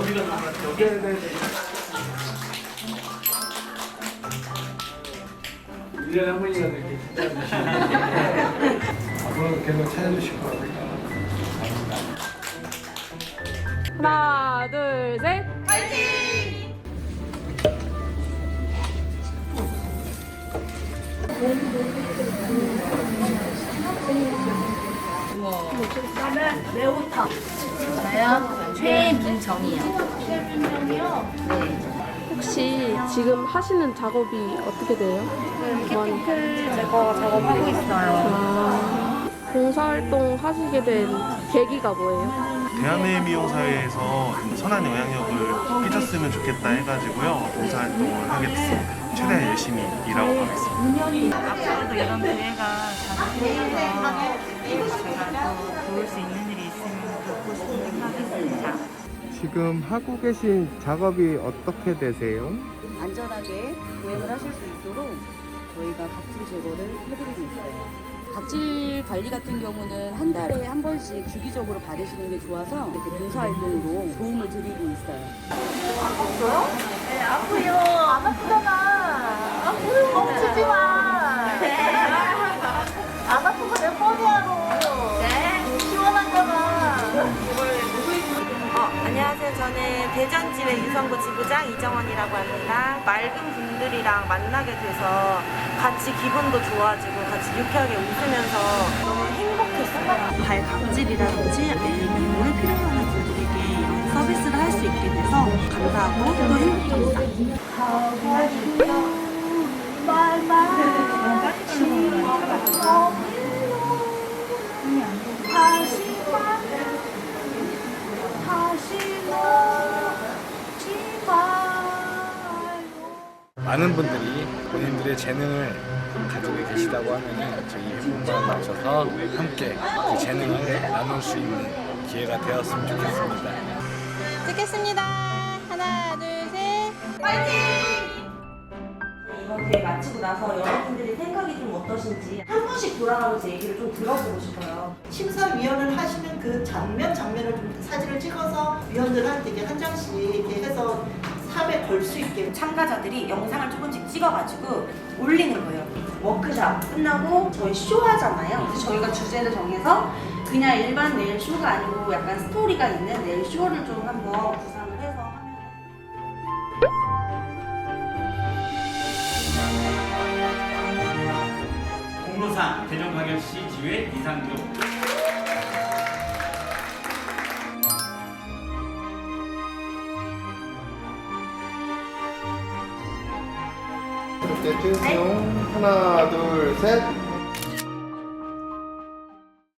어디가 나갔죠? 여기? 네네네. 일년에 한 번이라도 이렇게 앞으로 계속 찾아주실 거니까 감사합니다. 하나, 둘, 셋. 저요? 최민정이요. 혹시 지금 하시는 작업이 어떻게 돼요? 캐피클 제거 작업하고 있어요. 아, 봉사활동 하시게 된 계기가 뭐예요? 대한의 미용사회에서 좀 선한 영향력을 끼쳤으면 좋겠다 해가지고요 봉사활동을 하게 됐습니다. 최대한 열심히 일하고 가겠습니다. 앞으로도 이런 기회가 자주 생겨서 제가 또 도울 수 있는 지금 하고 계신 작업이 어떻게 되세요? 안전하게 보행을 하실 수 있도록 저희가 각질 제거를 해드리고 있어요. 각질 관리 같은 경우는 한 달에 한 번씩 주기적으로 받으시는 게 좋아서 이렇게 봉사활동으로 도움을 드리고 있어요. 어, 저는 대전지회 유성구 지부장 이정원이라고 합니다. 맑은 분들이랑 만나게 돼서 같이 기분도 좋아지고 같이 유쾌하게 웃으면서 너무 행복했어요. 발 각질이라든지 내일 미모를 필요하는 분들에게 이런 서비스를 할 수 있게 돼서 감사하고 또 행복합니다. 많은 분들이 본인들의 재능을 가지고 계시다고 하면 저희 회원만 나오셔서 함께 그 재능을 나눌 수 있는 기회가 되었으면 좋겠습니다. 찍겠습니다. 하나, 둘, 셋. 이번 기회 마치고 나서 여러분들이 생각이 좀 어떠신지 한 분씩 돌아가면서 얘기를 좀 들어보고 싶어요. 심사위원을 하시는 그 장면 장면을 좀 사진을 찍어서 위원들한테 이게 한 장씩 이렇게 해서 삽에 걸 수 있게 참가자들이 영상을 조금씩 찍어가지고 올리는 거예요. 워크샵 끝나고 저희 쇼 하잖아요. 그래서 저희가 주제를 정해서 그냥 일반 네일 쇼가 아니고 약간 스토리가 있는 네일 쇼를 좀 한번 구상을 해서 하면 공로상 대전광역시 지회 이상규 이렇게 찍으세요. 하나, 둘, 셋.